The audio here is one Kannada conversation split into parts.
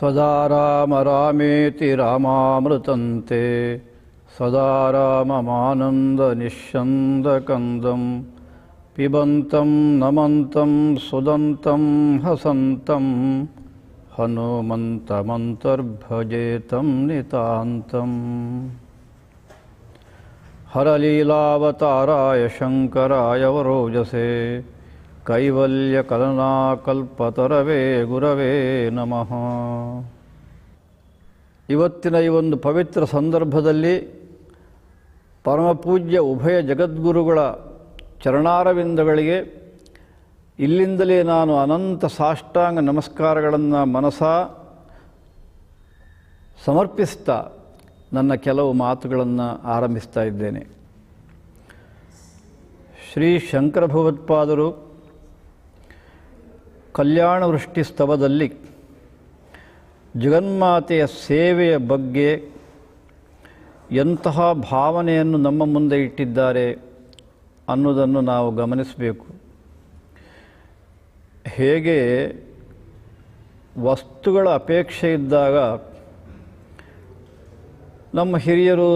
सदा राम रामेति रामामृतं ते सदा राममानन्दनिःस्यन्दकन्दं पिबन्तं नमन्तं सुदन्तं हसन्तं। हनुमन्तमन्तर्भजेतं नितान्तम्। हरलीलावताराय शङ्कराय वरोजसे। ಕೈವಲ್ಯಕಲನಾಕಲ್ಪತರವೇ ಗುರವೇ ನಮಃ. ಇವತ್ತಿನ ಈ ಒಂದು ಪವಿತ್ರ ಸಂದರ್ಭದಲ್ಲಿ ಪರಮಪೂಜ್ಯ ಉಭಯ ಜಗದ್ಗುರುಗಳ ಚರಣಾರವಿಂದಗಳಿಗೆ ಇಲ್ಲಿಂದಲೇ ನಾನು ಅನಂತ ಸಾಷ್ಟಾಂಗ ನಮಸ್ಕಾರಗಳನ್ನು ಮನಸ ಸಮರ್ಪಿಸ್ತಾ ನನ್ನ ಕೆಲವು ಮಾತುಗಳನ್ನು ಆರಂಭಿಸ್ತಾ ಇದ್ದೇನೆ. ಶ್ರೀ ಶಂಕರ ಭಗವತ್ಪಾದರು ಕಲ್ಯಾಣ ವೃಷ್ಟಿ ಸ್ತವದಲ್ಲಿ ಜಗನ್ಮಾತೆಯ ಸೇವೆಯ ಬಗ್ಗೆ ಎಂತಹ ಭಾವನೆಯನ್ನು ನಮ್ಮ ಮುಂದೆ ಇಟ್ಟಿದ್ದಾರೆ ಅನ್ನೋದನ್ನು ನಾವು ಗಮನಿಸಬೇಕು. ಹೇಗೆ ವಸ್ತುಗಳ ಅಪೇಕ್ಷೆ ಇದ್ದಾಗ ನಮ್ಮ ಹಿರಿಯರು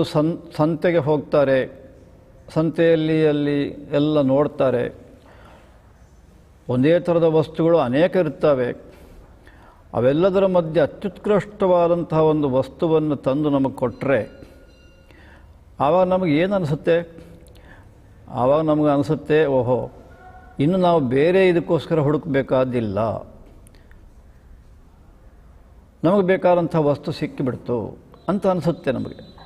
ಸಂತೆಗೆ ಹೋಗ್ತಾರೆ, ಸಂತೆಯಲ್ಲಿ ಅಲ್ಲಿ ಎಲ್ಲ ನೋಡ್ತಾರೆ. ಒಂದೇ ಥರದ ವಸ್ತುಗಳು ಅನೇಕ ಇರ್ತವೆ ಅವೆಲ್ಲದರ ಮಧ್ಯೆ ಅತ್ಯುತ್ಕೃಷ್ಟವಾದಂತಹ ಒಂದು ವಸ್ತುವನ್ನು ತಂದು ನಮಗೆ ಕೊಟ್ಟರೆ ಆವಾಗ ನಮಗೆ ಏನು ಅನಿಸುತ್ತೆ? ಆವಾಗ ನಮಗೆ ಅನಿಸುತ್ತೆ, ಓಹೋ, ಇನ್ನು ನಾವು ಬೇರೆ ಇದಕ್ಕೋಸ್ಕರ ಹುಡುಕಬೇಕಾದಿಲ್ಲ. ನಮಗೆ ಬೇಕಾದಂಥ ವಸ್ತು ಸಿಕ್ಕಿಬಿಡ್ತು ಅಂತ ಅನಿಸುತ್ತೆ ನಮಗೆ.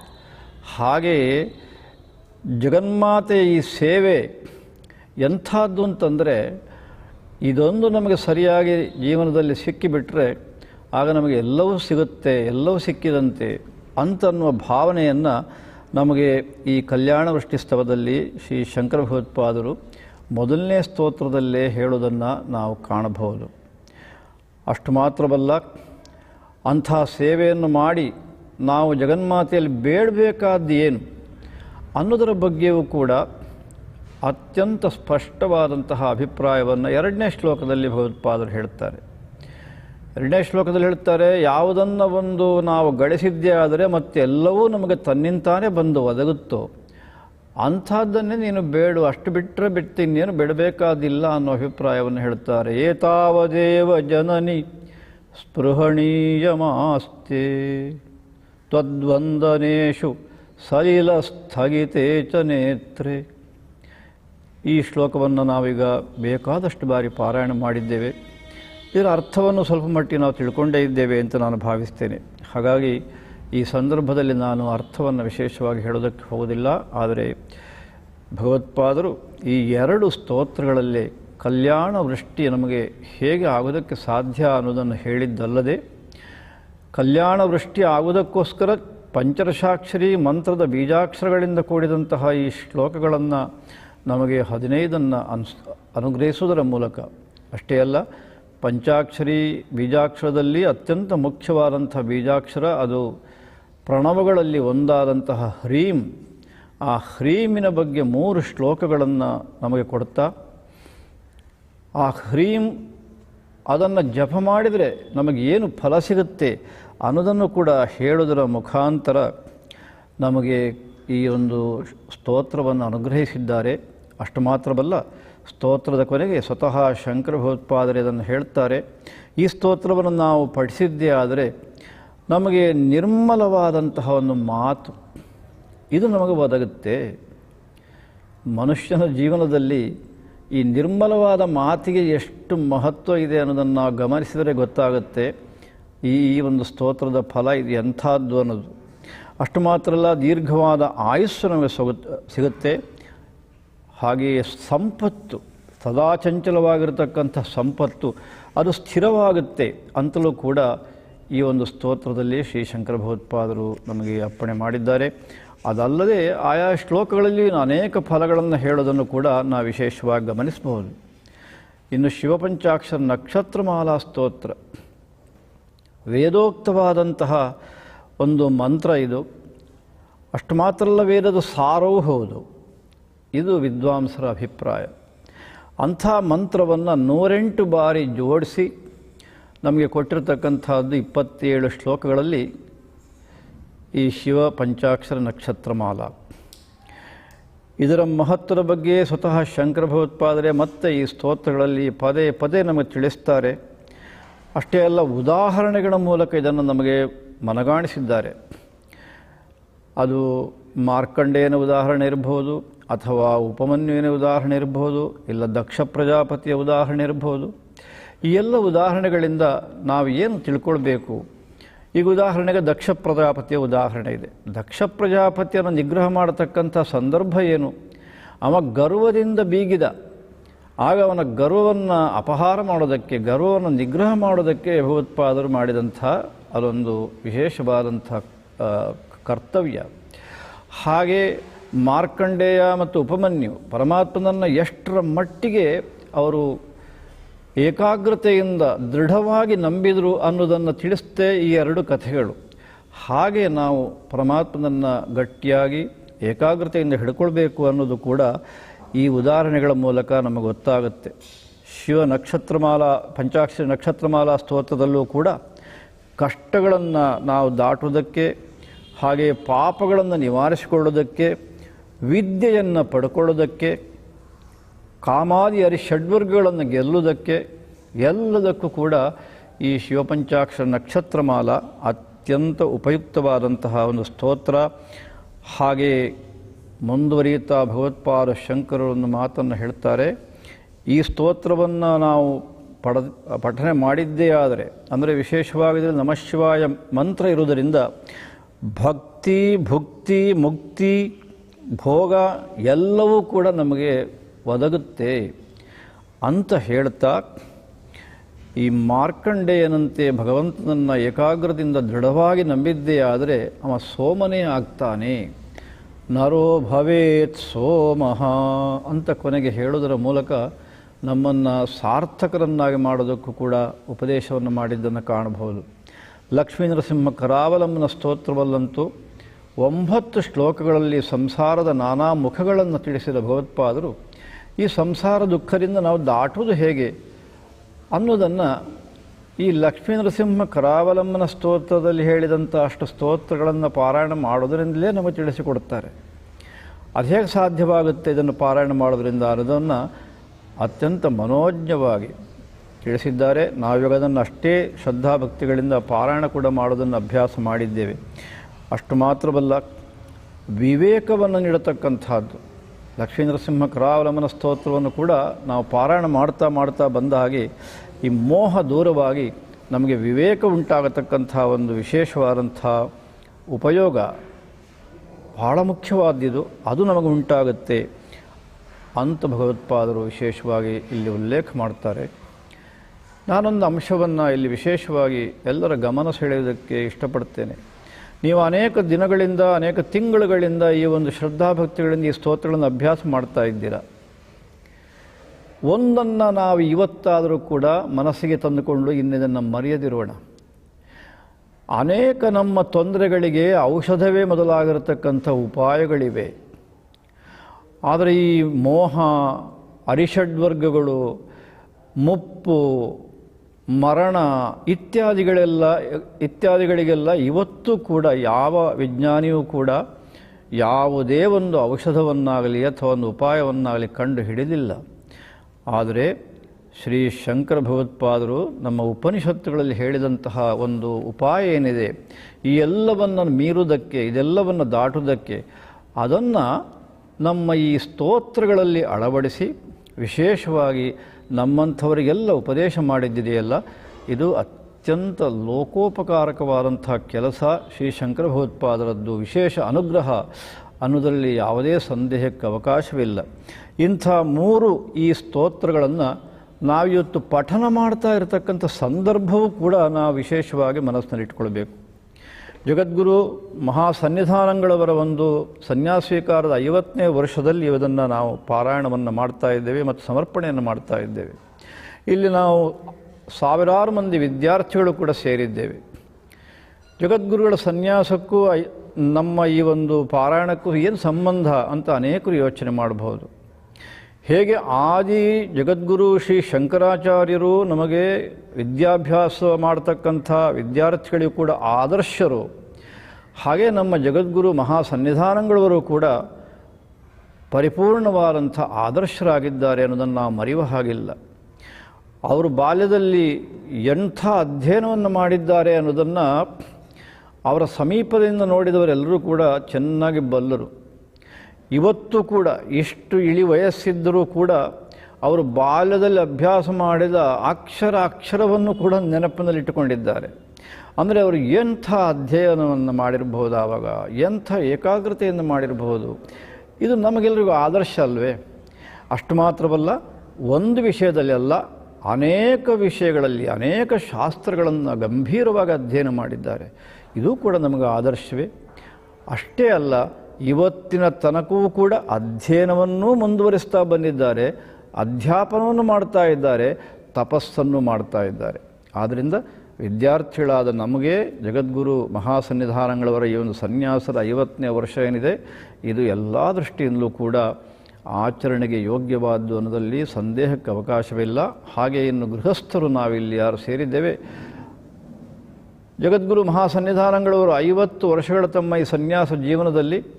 ಹಾಗೆಯೇ ಜಗನ್ಮಾತೆಯ ಈ ಸೇವೆ ಎಂಥದ್ದು ಅಂತಂದರೆ ಇದೊಂದು ನಮಗೆ ಸರಿಯಾಗಿ ಜೀವನದಲ್ಲಿ ಸಿಕ್ಕಿಬಿಟ್ರೆ ಆಗ ನಮಗೆ ಎಲ್ಲವೂ ಸಿಗುತ್ತೆ, ಎಲ್ಲವೂ ಸಿಕ್ಕಿದಂತೆ ಅಂತನ್ನುವ ಭಾವನೆಯನ್ನು ನಮಗೆ ಈ ಕಲ್ಯಾಣ ವೃಷ್ಟಿ ಸ್ತವದಲ್ಲಿ ಶ್ರೀ ಶಂಕರ ಭಗವತ್ಪಾದರು ಮೊದಲನೇ ಸ್ತೋತ್ರದಲ್ಲೇ ಹೇಳೋದನ್ನು ನಾವು ಕಾಣಬಹುದು. ಅಷ್ಟು ಮಾತ್ರವಲ್ಲ, ಅಂಥ ಸೇವೆಯನ್ನು ಮಾಡಿ ನಾವು ಜಗನ್ಮಾತೆಯಲ್ಲಿ ಬೇಡಬೇಕಾದ್ದು ಏನು ಅನ್ನೋದರ ಬಗ್ಗೆಯೂ ಕೂಡ ಅತ್ಯಂತ ಸ್ಪಷ್ಟವಾದಂತಹ ಅಭಿಪ್ರಾಯವನ್ನು ಎರಡನೇ ಶ್ಲೋಕದಲ್ಲಿ ಭಗವತ್ಪಾದರು ಹೇಳ್ತಾರೆ. ಎರಡನೇ ಶ್ಲೋಕದಲ್ಲಿ ಹೇಳ್ತಾರೆ, ಯಾವುದನ್ನು ಒಂದು ನಾವು ಗಳಿಸಿದ್ದೇ ಆದರೆ ಮತ್ತೆಲ್ಲವೂ ನಮಗೆ ತನ್ನಿಂತಾನೇ ಬಂದು ಒದಗುತ್ತೋ, ಅಂಥದ್ದನ್ನೇ ನೀನು ಬೇಡು, ಅಷ್ಟು ಬಿಟ್ಟರೆ ಬಿಟ್ಟು ಬಿಡಬೇಕಾದಿಲ್ಲ ಅನ್ನೋ ಅಭಿಪ್ರಾಯವನ್ನು ಹೇಳ್ತಾರೆ. ಏತಾವದೇವ ಜನನಿ ಸ್ಪೃಹಣೀಯಮಾಸ್ತೆ ಸಲಿಲ ಸ್ಥಗಿತೇ ಚ ನೇತ್ರೆ. ಈ ಶ್ಲೋಕವನ್ನು ನಾವೀಗ ಬೇಕಾದಷ್ಟು ಬಾರಿ ಪಾರಾಯಣ ಮಾಡಿದ್ದೇವೆ. ಇದರ ಅರ್ಥವನ್ನು ಸ್ವಲ್ಪ ಮಟ್ಟಿಗೆ ನಾವು ತಿಳ್ಕೊಂಡೇ ಇದ್ದೇವೆ ಅಂತ ನಾನು ಭಾವಿಸ್ತೇನೆ. ಹಾಗಾಗಿ ಈ ಸಂದರ್ಭದಲ್ಲಿ ನಾನು ಅರ್ಥವನ್ನು ವಿಶೇಷವಾಗಿ ಹೇಳೋದಕ್ಕೆ ಹೋಗೋದಿಲ್ಲ ಆದರೆ ಭಗವತ್ಪಾದರು ಈ ಎರಡು ಸ್ತೋತ್ರಗಳಲ್ಲಿ ಕಲ್ಯಾಣ ವೃಷ್ಟಿ ನಮಗೆ ಹೇಗೆ ಆಗೋದಕ್ಕೆ ಸಾಧ್ಯ ಅನ್ನೋದನ್ನು ಹೇಳಿದ್ದಲ್ಲದೆ ಕಲ್ಯಾಣ ವೃಷ್ಟಿ ಆಗುವುದಕ್ಕೋಸ್ಕರ ಪಂಚರಸಾಕ್ಷರಿ ಮಂತ್ರದ ಬೀಜಾಕ್ಷರಗಳಿಂದ ಕೂಡಿದಂತಹ ಈ ಶ್ಲೋಕಗಳನ್ನು ನಮಗೆ ಹದಿನೈದನ್ನು ಅನ್ಸ್, ಅನುಗ್ರಹಿಸುವುದರ ಮೂಲಕ. ಅಷ್ಟೇ ಅಲ್ಲ, ಪಂಚಾಕ್ಷರಿ ಬೀಜಾಕ್ಷರದಲ್ಲಿ ಅತ್ಯಂತ ಮುಖ್ಯವಾದಂಥ ಬೀಜಾಕ್ಷರ ಅದು ಪ್ರಣವಗಳಲ್ಲಿ ಒಂದಾದಂತಹ ಹ್ರೀಂ. ಆ ಹ್ರೀಮಿನ ಬಗ್ಗೆ ಮೂರು ಶ್ಲೋಕಗಳನ್ನು ನಮಗೆ ಕೊಡ್ತಾ, ಆ ಹ್ರೀಂ ಅದನ್ನು ಜಪ ಮಾಡಿದರೆ ಏನು ಫಲ ಸಿಗುತ್ತೆ ಅನ್ನೋದನ್ನು ಕೂಡ ಹೇಳುವುದರ ಮುಖಾಂತರ ನಮಗೆ ಈ ಒಂದು ಸ್ತೋತ್ರವನ್ನು ಅನುಗ್ರಹಿಸಿದ್ದಾರೆ. ಅಷ್ಟು ಮಾತ್ರವಲ್ಲ, ಸ್ತೋತ್ರದ ಕೊನೆಗೆ ಸ್ವತಃ ಶಂಕರ ಭಗವತ್ಪಾದರೆ ಅದನ್ನು ಹೇಳ್ತಾರೆ. ಈ ಸ್ತೋತ್ರವನ್ನು ನಾವು ಪಠಿಸಿದ್ದೇ ಆದರೆ ನಮಗೆ ನಿರ್ಮಲವಾದಂತಹ ಒಂದು ಮಾತು, ಇದು ನಮಗೆ ಒದಗುತ್ತೆ. ಮನುಷ್ಯನ ಜೀವನದಲ್ಲಿ ಈ ನಿರ್ಮಲವಾದ ಮಾತಿಗೆ ಎಷ್ಟು ಮಹತ್ವ ಇದೆ ಅನ್ನೋದನ್ನು ನಾವು ಗಮನಿಸಿದರೆ ಗೊತ್ತಾಗುತ್ತೆ. ಈ ಒಂದು ಸ್ತೋತ್ರದ ಫಲ ಇದು ಎಂಥದ್ದು ಅನ್ನೋದು. ಅಷ್ಟು ಮಾತ್ರ ಅಲ್ಲ ದೀರ್ಘವಾದ ಆಯುಸ್ಸು ನಮಗೆ ಸಿಗುತ್ತೆ. ಹಾಗೆಯೇ ಸಂಪತ್ತು, ಸದಾ ಚಂಚಲವಾಗಿರತಕ್ಕಂಥ ಸಂಪತ್ತು, ಅದು ಸ್ಥಿರವಾಗುತ್ತೆ ಅಂತಲೂ ಕೂಡ ಈ ಒಂದು ಸ್ತೋತ್ರದಲ್ಲಿ ಶ್ರೀ ಶಂಕರ ಭಗವತ್ಪಾದರು ನಮಗೆ ಅಪ್ಪಣೆ ಮಾಡಿದ್ದಾರೆ. ಅದಲ್ಲದೆ ಆಯಾ ಶ್ಲೋಕಗಳಲ್ಲಿ ಅನೇಕ ಫಲಗಳನ್ನು ಹೇಳೋದನ್ನು ಕೂಡ ನಾವು ವಿಶೇಷವಾಗಿ ಗಮನಿಸಬಹುದು. ಇನ್ನು ಶಿವಪಂಚಾಕ್ಷರ ನಕ್ಷತ್ರಮಾಲಾ ಸ್ತೋತ್ರ. ವೇದೋಕ್ತವಾದಂತಹ ಒಂದು ಮಂತ್ರ ಇದು. ಅಷ್ಟು ಮಾತ್ರ ವೇದದ ಸಾರವೂ ಹೌದು. ಇದು ವಿದ್ವಾಂಸರ ಅಭಿಪ್ರಾಯ. ಅಂಥ ಮಂತ್ರವನ್ನು ನೂರೆಂಟು ಬಾರಿ ಜೋಡಿಸಿ ನಮಗೆ ಕೊಟ್ಟಿರತಕ್ಕಂಥದ್ದು ಇಪ್ಪತ್ತೇಳು ಶ್ಲೋಕಗಳಲ್ಲಿ ಈ ಶಿವ ಪಂಚಾಕ್ಷರ ನಕ್ಷತ್ರಮಾಲ. ಇದರ ಮಹತ್ವದ ಬಗ್ಗೆ ಸ್ವತಃ ಶಂಕರ ಭಗವತ್ಪಾದರೆ ಮತ್ತೆ ಈ ಸ್ತೋತ್ರಗಳಲ್ಲಿ ಪದೇ ಪದೇ ನಮಗೆ ತಿಳಿಸ್ತಾರೆ. ಅಷ್ಟೇ ಅಲ್ಲ, ಉದಾಹರಣೆಗಳ ಮೂಲಕ ಇದನ್ನು ನಮಗೆ ಮನಗಾಣಿಸಿದ್ದಾರೆ. ಅದು ಮಾರ್ಕಂಡೇಯನ ಉದಾಹರಣೆ ಇರಬಹುದು ಅಥವಾ ಉಪಮನ್ಯುವಿನ ಉದಾಹರಣೆ ಇರಬಹುದು, ಇಲ್ಲ ದಕ್ಷ ಪ್ರಜಾಪತಿಯ ಉದಾಹರಣೆ ಇರಬಹುದು. ಈ ಎಲ್ಲ ಉದಾಹರಣೆಗಳಿಂದ ನಾವು ಏನು ತಿಳ್ಕೊಳ್ಬೇಕು? ಈಗ ಉದಾಹರಣೆಗೆ ದಕ್ಷ ಪ್ರಜಾಪತಿಯ ಉದಾಹರಣೆ ಇದೆ. ದಕ್ಷ ಪ್ರಜಾಪತಿಯನ್ನು ನಿಗ್ರಹ ಮಾಡತಕ್ಕಂಥ ಸಂದರ್ಭ ಏನು? ಅವ ಗರ್ವದಿಂದ ಬೀಗಿದ. ಆಗ ಅವನ ಗರ್ವವನ್ನು ಅಪಹಾರ ಮಾಡೋದಕ್ಕೆ, ಗರ್ವವನ್ನು ನಿಗ್ರಹ ಮಾಡೋದಕ್ಕೆ ಭಗವತ್ಪಾದರು ಮಾಡಿದಂಥ ಅದೊಂದು ವಿಶೇಷವಾದಂಥ ಕರ್ತವ್ಯ. ಹಾಗೆ ಮಾರ್ಕಂಡೇಯ ಮತ್ತು ಉಪಮನ್ಯು ಪರಮಾತ್ಮನನ್ನು ಎಷ್ಟರ ಮಟ್ಟಿಗೆ ಅವರು ಏಕಾಗ್ರತೆಯಿಂದ ದೃಢವಾಗಿ ನಂಬಿದರು ಅನ್ನೋದನ್ನು ತಿಳಿಸ್ತೇ ಈ ಎರಡು ಕಥೆಗಳು. ಹಾಗೆ ನಾವು ಪರಮಾತ್ಮನನ್ನು ಗಟ್ಟಿಯಾಗಿ ಏಕಾಗ್ರತೆಯಿಂದ ಹಿಡ್ಕೊಳ್ಬೇಕು ಅನ್ನೋದು ಕೂಡ ಈ ಉದಾಹರಣೆಗಳ ಮೂಲಕ ನಮಗೆ ಗೊತ್ತಾಗುತ್ತೆ. ಶಿವ ನಕ್ಷತ್ರಮಾಲಾ, ಪಂಚಾಕ್ಷರಿ ನಕ್ಷತ್ರಮಾಲಾ ಸ್ತೋತ್ರದಲ್ಲೂ ಕೂಡ ಕಷ್ಟಗಳನ್ನು ನಾವು ದಾಟುವುದಕ್ಕೆ ಹಾಗೆ ಪಾಪಗಳನ್ನು ನಿವಾರಿಸಿಕೊಳ್ಳೋದಕ್ಕೆ ವಿದ್ಯೆಯನ್ನು ಪಡ್ಕೊಳ್ಳೋದಕ್ಕೆ, ಕಾಮಾದಿ ಷಡ್ವರ್ಗಗಳನ್ನು ಗೆಲ್ಲುವುದಕ್ಕೆ ಎಲ್ಲದಕ್ಕೂ ಕೂಡ ಈ ಶಿವಪಂಚಾಕ್ಷರ ನಕ್ಷತ್ರಮಾಲ ಅತ್ಯಂತ ಉಪಯುಕ್ತವಾದಂತಹ ಒಂದು ಸ್ತೋತ್ರ. ಹಾಗೆ ಮುಂದುವರಿಯುತ್ತಾ ಭಗವತ್ಪಾದ ಶಂಕರರು ಒಂದು ಮಾತನ್ನು ಹೇಳ್ತಾರೆ, ಈ ಸ್ತೋತ್ರವನ್ನು ನಾವು ಪಡ, ಪಠನೆ ಮಾಡಿದ್ದೇ ಆದರೆ, ಅಂದರೆ ವಿಶೇಷವಾಗಿ ನಮಃಶಿವಾಯ ಮಂತ್ರ ಇರುವುದರಿಂದ ಭಕ್ತಿ, ಭುಕ್ತಿ, ಮುಕ್ತಿ ಭೋಗ ಎಲ್ಲವೂ ಕೂಡ ನಮಗೆ ಒದಗುತ್ತೆ ಅಂತ ಹೇಳ್ತಾ ಈ ಮಾರ್ಕಂಡೇಯನಂತೆ ಭಗವಂತನನ್ನು ಏಕಾಗ್ರದಿಂದ ದೃಢವಾಗಿ ನಂಬಿದ್ದೇ ಆದರೆ ಅವ ಸೋಮನೇ ಆಗ್ತಾನೆ. ನರೋ ಭವೇತ್ ಸೋಮಃ ಅಂತ ಕೊನೆಗೆ ಹೇಳುವುದರ ಮೂಲಕ ನಮ್ಮನ್ನು ಸಾರ್ಥಕರನ್ನಾಗಿ ಮಾಡೋದಕ್ಕೂ ಕೂಡ ಉಪದೇಶವನ್ನು ಮಾಡಿದ್ದನ್ನು ಕಾಣಬಹುದು. ಲಕ್ಷ್ಮೀ ನರಸಿಂಹ ಕರಾವಲಂಬನ ಸ್ತೋತ್ರವಲ್ಲಂತೂ ಒಂಬತ್ತು ಶ್ಲೋಕಗಳಲ್ಲಿ ಸಂಸಾರದ ನಾನಾ ಮುಖಗಳನ್ನು ತಿಳಿಸಿದ ಭಗವತ್ಪಾದರು, ಈ ಸಂಸಾರ ದುಃಖದಿಂದ ನಾವು ದಾಟುವುದು ಹೇಗೆ ಅನ್ನೋದನ್ನು ಈ ಲಕ್ಷ್ಮೀ ನರಸಿಂಹ ಕರಾವಲಂಬನ ಸ್ತೋತ್ರದಲ್ಲಿ ಹೇಳಿದಂಥ ಅಷ್ಟು ಸ್ತೋತ್ರಗಳನ್ನು ಪಾರಾಯಣ ಮಾಡೋದರಿಂದಲೇ ನಮಗೆ ತಿಳಿಸಿಕೊಡುತ್ತಾರೆ. ಅದು ಹೇಗೆ ಸಾಧ್ಯವಾಗುತ್ತೆ ಇದನ್ನು ಪಾರಾಯಣ ಮಾಡೋದರಿಂದ ಅನ್ನೋದನ್ನು ಅತ್ಯಂತ ಮನೋಜ್ಞವಾಗಿ ತಿಳಿಸಿದ್ದಾರೆ. ನಾವೀಗ ಅದನ್ನು ಅಷ್ಟೇ ಶ್ರದ್ಧಾಭಕ್ತಿಗಳಿಂದ ಪಾರಾಯಣ ಕೂಡ ಮಾಡೋದನ್ನು ಅಭ್ಯಾಸ ಮಾಡಿದ್ದೇವೆ. ಅಷ್ಟು ಮಾತ್ರವಲ್ಲ, ವಿವೇಕವನ್ನು ನೀಡತಕ್ಕಂಥದ್ದು. ಲಕ್ಷ್ಮೀ ನರಸಿಂಹ ಕರಾವಲಂಬನ ಸ್ತೋತ್ರವನ್ನು ಕೂಡ ನಾವು ಪಾರಾಯಣ ಮಾಡ್ತಾ ಮಾಡ್ತಾ ಬಂದ ಹಾಗೆ ಈ ಮೋಹ ದೂರವಾಗಿ ನಮಗೆ ವಿವೇಕ ಉಂಟಾಗತಕ್ಕಂಥ ಒಂದು ವಿಶೇಷವಾದಂಥ ಉಪಯೋಗ ಬಹಳ ಮುಖ್ಯವಾದ್ದಿದು ಅದು ನಮಗೆ ಉಂಟಾಗುತ್ತೆ ಅಂತ ಭಗವತ್ಪಾದರು ವಿಶೇಷವಾಗಿ ಇಲ್ಲಿ ಉಲ್ಲೇಖ ಮಾಡ್ತಾರೆ. ನಾನೊಂದು ಅಂಶವನ್ನು ಇಲ್ಲಿ ವಿಶೇಷವಾಗಿ ಎಲ್ಲರ ಗಮನ ಸೆಳೆಯೋದಕ್ಕೆ ಇಷ್ಟಪಡ್ತೇನೆ. ನೀವು ಅನೇಕ ದಿನಗಳಿಂದ, ಅನೇಕ ತಿಂಗಳುಗಳಿಂದ ಈ ಒಂದು ಶ್ರದ್ಧಾಭಕ್ತಿಗಳಿಂದ ಈ ಸ್ತೋತ್ರಗಳನ್ನು ಅಭ್ಯಾಸ ಮಾಡ್ತಾ ಇದ್ದೀರಾ? ಒಂದನ್ನು ನಾವು ಇವತ್ತಾದರೂ ಕೂಡ ಮನಸ್ಸಿಗೆ ತಂದುಕೊಂಡು ಇನ್ನಿದನ್ನು ಮರೆಯದಿರೋಣ. ಅನೇಕ ನಮ್ಮ ತೊಂದರೆಗಳಿಗೆ ಔಷಧವೇ ಮೊದಲಾಗಿರತಕ್ಕಂಥ ಉಪಾಯಗಳಿವೆ. ಆದರೆ ಈ ಮೋಹ, ಅರಿಷಡ್ವರ್ಗಗಳು, ಮುಪ್ಪು ಮರಣ ಇತ್ಯಾದಿಗಳೆಲ್ಲ, ಇತ್ಯಾದಿಗಳಿಗೆಲ್ಲ ಇವತ್ತು ಕೂಡ ಯಾವ ವಿಜ್ಞಾನಿಯೂ ಕೂಡ ಯಾವುದೇ ಒಂದು ಔಷಧವನ್ನಾಗಲಿ ಅಥವಾ ಒಂದು ಉಪಾಯವನ್ನಾಗಲಿ ಕಂಡು ಹಿಡಿದಿಲ್ಲ. ಆದರೆ ಶ್ರೀ ಶಂಕರ ಭಗವತ್ಪಾದರು ನಮ್ಮ ಉಪನಿಷತ್ತುಗಳಲ್ಲಿ ಹೇಳಿದಂತಹ ಒಂದು ಉಪಾಯ ಏನಿದೆ, ಈ ಎಲ್ಲವನ್ನು ಮೀರುವುದಕ್ಕೆ, ಇದೆಲ್ಲವನ್ನು ದಾಟುವುದಕ್ಕೆ ಅದನ್ನು ನಮ್ಮ ಈ ಸ್ತೋತ್ರಗಳಲ್ಲಿ ಅಳವಡಿಸಿ ವಿಶೇಷವಾಗಿ ನಮ್ಮಂಥವರಿಗೆಲ್ಲ ಉಪದೇಶ ಮಾಡಿದ್ದಿದೆಯಲ್ಲ, ಇದು ಅತ್ಯಂತ ಲೋಕೋಪಕಾರಕವಾದಂಥ ಕೆಲಸ. ಶ್ರೀ ಶಂಕರ ಭಗವತ್ಪಾದರದ್ದು ವಿಶೇಷ ಅನುಗ್ರಹ ಅನ್ನೋದರಲ್ಲಿ ಯಾವುದೇ ಸಂದೇಹಕ್ಕೆ ಅವಕಾಶವಿಲ್ಲ. ಇಂಥ ಮೂರು ಈ ಸ್ತೋತ್ರಗಳನ್ನು ನಾವಿವತ್ತು ಪಠನ ಮಾಡ್ತಾ ಇರತಕ್ಕಂಥ ಸಂದರ್ಭವೂ ಕೂಡ ನಾವು ವಿಶೇಷವಾಗಿ ಮನಸ್ಸಿನಲ್ಲಿಟ್ಕೊಳ್ಬೇಕು. ಜಗದ್ಗುರು ಮಹಾ ಸನ್ನಿಧಾನಗಳವರ ಒಂದು ಸನ್ಯಾಸ್ವೀಕಾರದ ಐವತ್ತನೇ ವರ್ಷದಲ್ಲಿ ಇದನ್ನು ನಾವು ಪಾರಾಯಣವನ್ನು ಮಾಡ್ತಾ ಇದ್ದೇವೆ ಮತ್ತು ಸಮರ್ಪಣೆಯನ್ನು ಮಾಡ್ತಾ ಇದ್ದೇವೆ. ಇಲ್ಲಿ ನಾವು ಸಾವಿರಾರು ಮಂದಿ ವಿದ್ಯಾರ್ಥಿಗಳು ಕೂಡ ಸೇರಿದ್ದೇವೆ. ಜಗದ್ಗುರುಗಳ ಸನ್ಯಾಸಕ್ಕೂ ನಮ್ಮ ಈ ಒಂದು ಪಾರಾಯಣಕ್ಕೂ ಏನು ಸಂಬಂಧ ಅಂತ ಅನೇಕರು ಯೋಚನೆ ಮಾಡಬಹುದು. ಹೇಗೆ ಆದಿ ಜಗದ್ಗುರು ಶ್ರೀ ಶಂಕರಾಚಾರ್ಯರು ನಮಗೆ ವಿದ್ಯಾಭ್ಯಾಸ ಮಾಡತಕ್ಕಂಥ ವಿದ್ಯಾರ್ಥಿಗಳಿಗೂ ಕೂಡ ಆದರ್ಶರು, ಹಾಗೆ ನಮ್ಮ ಜಗದ್ಗುರು ಮಹಾ ಸನ್ನಿಧಾನಗಳವರು ಕೂಡ ಪರಿಪೂರ್ಣವಾದಂಥ ಆದರ್ಶರಾಗಿದ್ದಾರೆ ಅನ್ನೋದನ್ನು ನಾವು ಮರೆಯುವ ಹಾಗಿಲ್ಲ. ಅವರು ಬಾಲ್ಯದಲ್ಲಿ ಎಂಥ ಅಧ್ಯಯನವನ್ನು ಮಾಡಿದ್ದಾರೆ ಅನ್ನೋದನ್ನು ಅವರ ಸಮೀಪದಿಂದ ನೋಡಿದವರೆಲ್ಲರೂ ಕೂಡ ಚೆನ್ನಾಗಿ ಬಲ್ಲರು. ಇವತ್ತು ಕೂಡ ಇಷ್ಟು ಇಳಿ ವಯಸ್ಸಿದ್ದರೂ ಕೂಡ ಅವರು ಬಾಲ್ಯದಲ್ಲಿ ಅಭ್ಯಾಸ ಮಾಡಿದ ಅಕ್ಷರ ಅಕ್ಷರವನ್ನು ಕೂಡ ನೆನಪಿನಲ್ಲಿಟ್ಟುಕೊಂಡಿದ್ದಾರೆ. ಅಂದರೆ ಅವರು ಎಂಥ ಅಧ್ಯಯನವನ್ನು ಮಾಡಿರಬಹುದು ಆವಾಗ, ಎಂಥ ಏಕಾಗ್ರತೆಯನ್ನು ಮಾಡಿರಬಹುದು, ಇದು ನಮಗೆಲ್ಲರಿಗೂ ಆದರ್ಶ ಅಲ್ವೇ? ಅಷ್ಟು ಮಾತ್ರವಲ್ಲ, ಒಂದು ವಿಷಯದಲ್ಲಿ ಅಲ್ಲ, ಅನೇಕ ವಿಷಯಗಳಲ್ಲಿ, ಅನೇಕ ಶಾಸ್ತ್ರಗಳನ್ನು ಗಂಭೀರವಾಗಿ ಅಧ್ಯಯನ ಮಾಡಿದ್ದಾರೆ. ಇದು ಕೂಡ ನಮಗೆ ಆದರ್ಶವೇ? ಅಷ್ಟೇ ಅಲ್ಲ ಇವತ್ತಿನ ತನಕವೂ ಕೂಡ ಅಧ್ಯಯನವನ್ನೂ ಮುಂದುವರಿಸ್ತಾ ಬಂದಿದ್ದಾರೆ, ಅಧ್ಯಾಪನವನ್ನು ಮಾಡ್ತಾ ಇದ್ದಾರೆ, ತಪಸ್ಸನ್ನು ಮಾಡ್ತಾ ಇದ್ದಾರೆ. ಆದ್ದರಿಂದ ವಿದ್ಯಾರ್ಥಿಗಳಾದ ನಮಗೆ ಜಗದ್ಗುರು ಮಹಾಸನ್ನಿಧಾನಗಳವರ ಈ ಒಂದು ಸನ್ಯಾಸದ ಐವತ್ತನೇ ವರ್ಷ ಏನಿದೆ, ಇದು ಎಲ್ಲ ದೃಷ್ಟಿಯಿಂದಲೂ ಕೂಡ ಆಚರಣೆಗೆ ಯೋಗ್ಯವಾದ್ದು ಅನ್ನೋದಲ್ಲಿ ಸಂದೇಹಕ್ಕೆ ಅವಕಾಶವಿಲ್ಲ. ಹಾಗೆ ಇನ್ನು ಗೃಹಸ್ಥರು ನಾವಿಲ್ಲಿ ಯಾರು ಸೇರಿದ್ದೇವೆ? ಜಗದ್ಗುರು ಮಹಾಸನ್ನಿಧಾನಗಳವರು ಐವತ್ತು ವರ್ಷಗಳ ತಮ್ಮ ಈ ಸನ್ಯಾಸ ಜೀವನದಲ್ಲಿ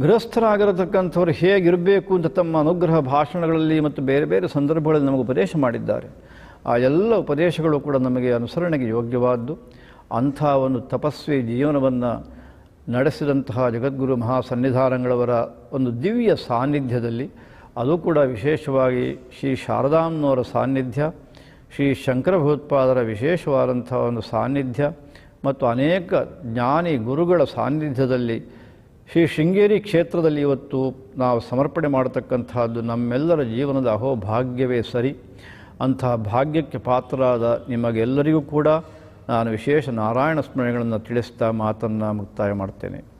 ಗೃಹಸ್ಥರಾಗಿರತಕ್ಕಂಥವ್ರು ಹೇಗಿರಬೇಕು ಅಂತ ತಮ್ಮ ಅನುಗ್ರಹ ಭಾಷಣಗಳಲ್ಲಿ ಮತ್ತು ಬೇರೆ ಬೇರೆ ಸಂದರ್ಭಗಳಲ್ಲಿ ನಮಗೆ ಉಪದೇಶ ಮಾಡಿದ್ದಾರೆ. ಆ ಎಲ್ಲ ಉಪದೇಶಗಳು ಕೂಡ ನಮಗೆ ಅನುಸರಣೆಗೆ ಯೋಗ್ಯವಾದ್ದು. ಅಂಥ ಒಂದು ತಪಸ್ವಿ ಜೀವನವನ್ನು ನಡೆಸಿದಂತಹ ಜಗದ್ಗುರು ಮಹಾಸನ್ನಿಧಾನಗಳವರ ಒಂದು ದಿವ್ಯ ಸಾನ್ನಿಧ್ಯದಲ್ಲಿ ಅದು ಕೂಡ ವಿಶೇಷವಾಗಿ ಶ್ರೀ ಶಾರದಾಂನವರ ಸಾನ್ನಿಧ್ಯ, ಶ್ರೀ ಶಂಕರ ಭಯೋತ್ಪಾದರ ವಿಶೇಷವಾದಂಥ ಒಂದು ಸಾನ್ನಿಧ್ಯ ಮತ್ತು ಅನೇಕ ಜ್ಞಾನಿ ಗುರುಗಳ ಸಾನ್ನಿಧ್ಯದಲ್ಲಿ ಶ್ರೀ ಶೃಂಗೇರಿ ಕ್ಷೇತ್ರದಲ್ಲಿ ಇವತ್ತು ನಾವು ಸಮರ್ಪಣೆ ಮಾಡತಕ್ಕಂತಹದ್ದು ನಮ್ಮೆಲ್ಲರ ಜೀವನದ ಅಹೋಭಾಗ್ಯವೇ ಸರಿ. ಅಂತಹ ಭಾಗ್ಯಕ್ಕೆ ಪಾತ್ರರಾದ ನಿಮಗೆಲ್ಲರಿಗೂ ಕೂಡ ನಾನು ವಿಶೇಷ ನಾರಾಯಣ ಸ್ಮರಣೆಗಳನ್ನು ತಿಳಿಸ್ತಾ ಮಾತನ್ನು ಮುಕ್ತಾಯ ಮಾಡ್ತೇನೆ.